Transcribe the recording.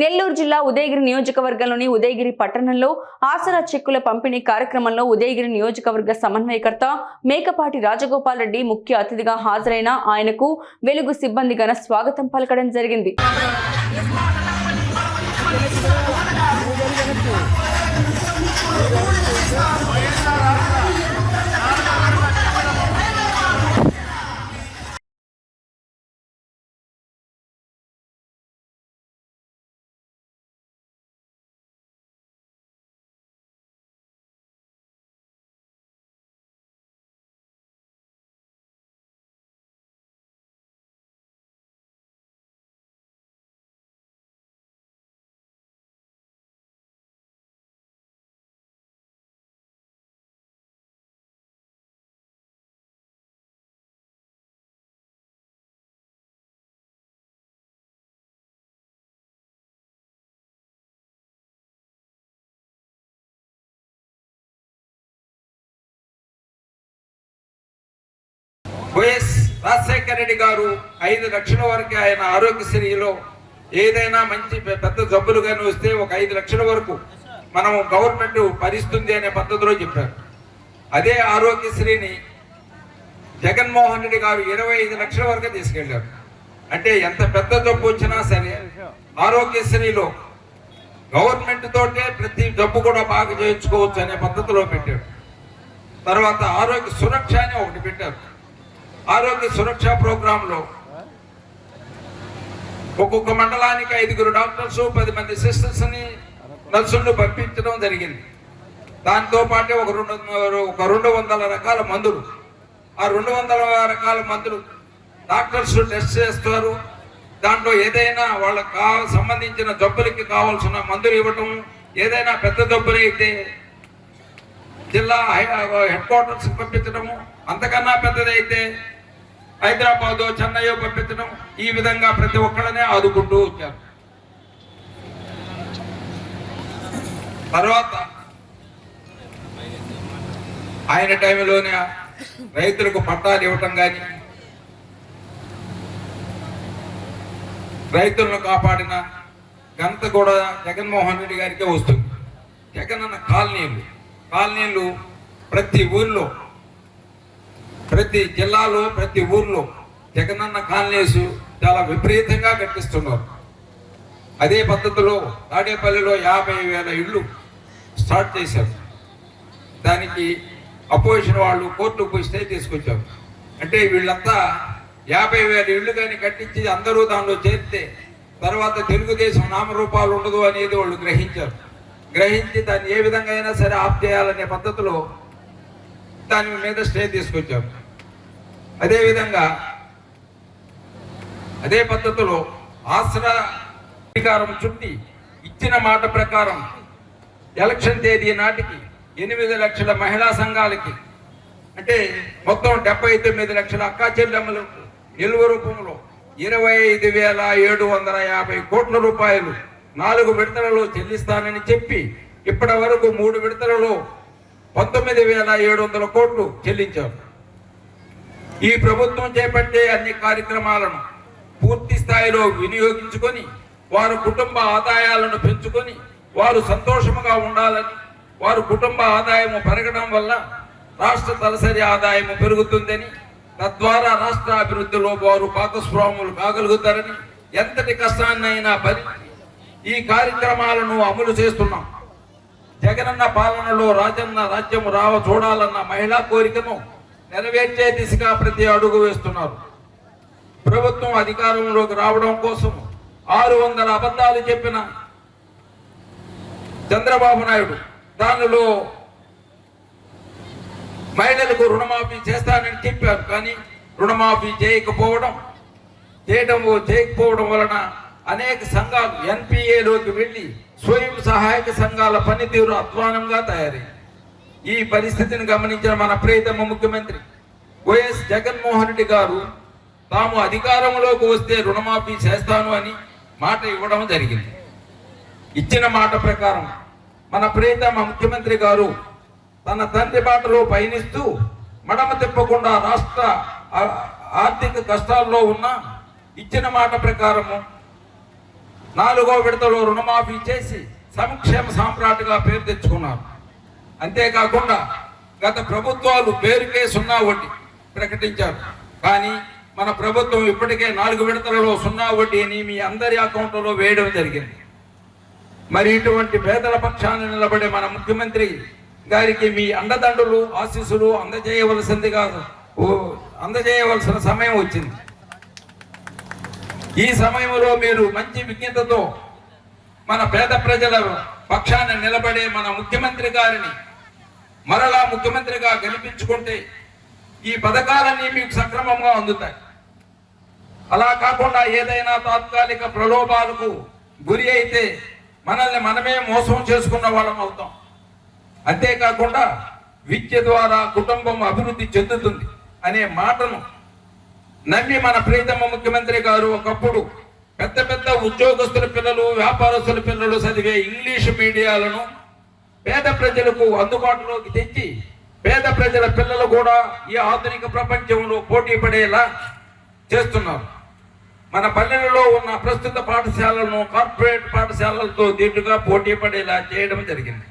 నెల్లూరు జిల్లా ఉదయగిరి నియోజకవర్గంలోని ఉదయగిరి పట్టణంలో ఆసరా చెక్కుల పంపిణీ కార్యక్రమంలో ఉదయగిరి నియోజకవర్గ సమన్వయకర్త మేకపాటి రాజగోపాల్ రెడ్డి ముఖ్య అతిథిగా హాజరైన ఆయనకు వెలుగు సిబ్బంది గన స్వాగతం పలకడం జరిగింది. వైఎస్ రాజశేఖర రెడ్డి గారు ఐదు లక్షల వరకు ఆయన ఆరోగ్యశ్రీలో ఏదైనా మంచి పెద్ద జబ్బులు కానీ వస్తే ఒక ఐదు లక్షల వరకు మనం గవర్నమెంట్ భరిస్తుంది అనే పద్ధతిలో చెప్పారు. అదే ఆరోగ్యశ్రీని జగన్మోహన్ రెడ్డి గారు ఇరవై ఐదు లక్షల వరకు తీసుకెళ్ళారు అంటే ఎంత పెద్ద జబ్బు వచ్చినా సరే ఆరోగ్యశ్రీలో గవర్నమెంట్ తోటే ప్రతి జబ్బు కూడా బాగా చేయించుకోవచ్చు అనే పద్ధతిలో పెట్టారు. తర్వాత ఆరోగ్య సురక్ష అని ఒకటి పెట్టారు. ఆరోగ్య సురక్ష ప్రోగ్రాంలో ఒక్కొక్క మండలానికి ఐదుగురు డాక్టర్స్ పది మంది సిస్టర్స్ని నర్సులను పంపించడం జరిగింది. దాంతో పాటే ఒక రెండు ఒక రెండు వందల రకాల మందులు. ఆ రెండు వందల రకాల మందులు డాక్టర్స్ టెస్ట్ చేస్తారు. దాంట్లో ఏదైనా వాళ్ళకి కావ సంబంధించిన జబ్బులకి కావాల్సిన మందులు ఇవ్వటం ఏదైనా పెద్ద జబ్బులు అయితే జిల్లా హెడ్ క్వార్టర్స్ పంపించడము అంతకన్నా పెద్దదైతే హైదరాబాద్ చెన్నై పంపించడం ఈ విధంగా ప్రతి ఒక్కళ్ళనే ఆదుకుంటూ వచ్చారు. తర్వాత ఆయన టైంలోనే రైతులకు పట్టాలు ఇవ్వటం కానీ రైతులను కాపాడిన ఘనత కూడా జగన్మోహన్ రెడ్డి గారికే వస్తుంది. జగన్ అన్న కాలనీలు కాలనీలు ప్రతి ఊర్లో ప్రతి జిల్లాలో ప్రతి ఊర్లో జగనన్న కాలనీస్ చాలా విపరీతంగా కట్టిస్తున్నారు. అదే పద్ధతిలో తాడేపల్లిలో యాభై వేల ఇళ్ళు స్టార్ట్ చేశారు. దానికి అపోజిషన్ వాళ్ళు కోర్టుకు పోయి స్టే తీసుకొచ్చారు. అంటే వీళ్ళంతా యాభై వేల ఇళ్ళు కానీ కట్టించి అందరూ దానిలో చేరితే తర్వాత తెలుగుదేశం నామరూపాలు ఉండదు అనేది వాళ్ళు గ్రహించారు. గ్రహించి దాన్ని ఏ విధంగా అయినా సరే ఆప్ చేయాలనే పద్ధతిలో దాని మీద స్టే తీసుకొచ్చారు. అదేవిధంగా అదే పద్ధతిలో ఆసరా అధికారం చుట్టి ఇచ్చిన మాట ప్రకారం ఎలక్షన్ తేదీ నాటికి ఎనిమిది లక్షల మహిళా సంఘాలకి అంటే మొత్తం డెబ్బై తొమ్మిది లక్షల అక్కా చెల్లెమ్మలకు నిల్వ రూపంలో ఇరవై ఐదు వేల ఏడు వందల యాభై కోట్ల రూపాయలు నాలుగు విడతలలో చెల్లిస్తానని చెప్పి ఇప్పటి వరకు మూడు విడతలలో పంతొమ్మిది వేల ఏడు వందల కోట్లు చెల్లించారు. ఈ ప్రభుత్వం చేపట్టే అన్ని కార్యక్రమాలను పూర్తి స్థాయిలో వినియోగించుకొని వారు కుటుంబ ఆదాయాలను పెంచుకొని వారు సంతోషముగా ఉండాలని వారు కుటుంబ ఆదాయము పెరగడం వల్ల రాష్ట్ర తలసరి ఆదాయము పెరుగుతుందని తద్వారా రాష్ట్ర అభివృద్ధిలో వారు భాగస్వాములు కాగలుగుతారని ఎంతటి కష్టాన్నైనా భరించి ఈ కార్యక్రమాలను అమలు చేస్తున్నాం. జగనన్న పాలనలో రాజన్న రాజ్యము రావ చూడాలన్న మహిళా కోరికను నెరవేర్చే దిశగా ప్రతి అడుగు వేస్తున్నారు. ప్రభుత్వం అధికారంలోకి రావడం కోసం ఆరు వందల అబద్ధాలు చెప్పిన చంద్రబాబు నాయుడు దానిలో మహిళలకు రుణమాఫీ చేస్తానని చెప్పారు. కానీ రుణమాఫీ చేయకపోవడం చేయడం చేయకపోవడం వలన అనేక సంఘాలు ఎన్పిఏలోకి వెళ్ళి స్వయం సహాయక సంఘాల పనితీరు అధ్వానంగా తయారైంది. ఈ పరిస్థితిని గమనించిన మన ప్రియతమ ముఖ్యమంత్రి వైఎస్ జగన్మోహన్ రెడ్డి గారు తాము అధికారంలోకి వస్తే రుణమాఫీ చేస్తాను అని మాట ఇవ్వడం జరిగింది. ఇచ్చిన మాట ప్రకారం మన ప్రియతమ ముఖ్యమంత్రి గారు తన తండ్రి బాటలో పయనిస్తూ మడమ తిప్పకుండా రాష్ట్ర ఆర్థిక కష్టాల్లో ఉన్న ఇచ్చిన మాట ప్రకారము నాలుగో విడతలో రుణమాఫీ చేసి సంక్షేమ సామ్రాట్గా పేరు తెచ్చుకున్నారు. అంతేకాకుండా గత ప్రభుత్వాలు పేరుకే సున్నా వడ్డీ ప్రకటించారు. కానీ మన ప్రభుత్వం ఇప్పటికే నాలుగు విడతలలో సున్నా వడ్డీని మీ అందరి అకౌంట్లో వేయడం జరిగింది. మరి ఇటువంటి పేదల పక్షాన్ని నిలబడే మన ముఖ్యమంత్రి గారికి మీ అండదండలు ఆశీస్సులు అందజేయవలసిందిగా అందజేయవలసిన సమయం వచ్చింది. ఈ సమయంలో మీరు మంచి విజ్ఞతతో మన పేద ప్రజల పక్షాన నిలబడే మన ముఖ్యమంత్రి గారిని మరలా ముఖ్యమంత్రిగా కనిపించుకుంటే ఈ పథకాలన్నీ మీకు సక్రమంగా అందుతాయి. అలా కాకుండా ఏదైనా తాత్కాలిక ప్రలోభాలకు గురి అయితే మనల్ని మనమే మోసం చేసుకున్న వాళ్ళం అవుతాం. అంతేకాకుండా విద్య ద్వారా కుటుంబం అభివృద్ధి చెందుతుంది అనే మాటను నమ్మి మన ప్రీతమ ముఖ్యమంత్రి గారు ఒకప్పుడు పెద్ద పెద్ద ఉద్యోగస్తుల పిల్లలు వ్యాపారస్తుల పిల్లలు చదివే ఇంగ్లీష్ మీడియాలను పేద ప్రజలకు అందుబాటులోకి తెచ్చి పేద ప్రజల పిల్లలు కూడా ఈ ఆధునిక ప్రపంచంలో పోటీ పడేలా చేస్తున్నారు. మన పల్లెలలో ఉన్న ప్రస్తుత పాఠశాలను కార్పొరేట్ పాఠశాలలతో దీటుగా పోటీ పడేలా చేయడం జరిగింది.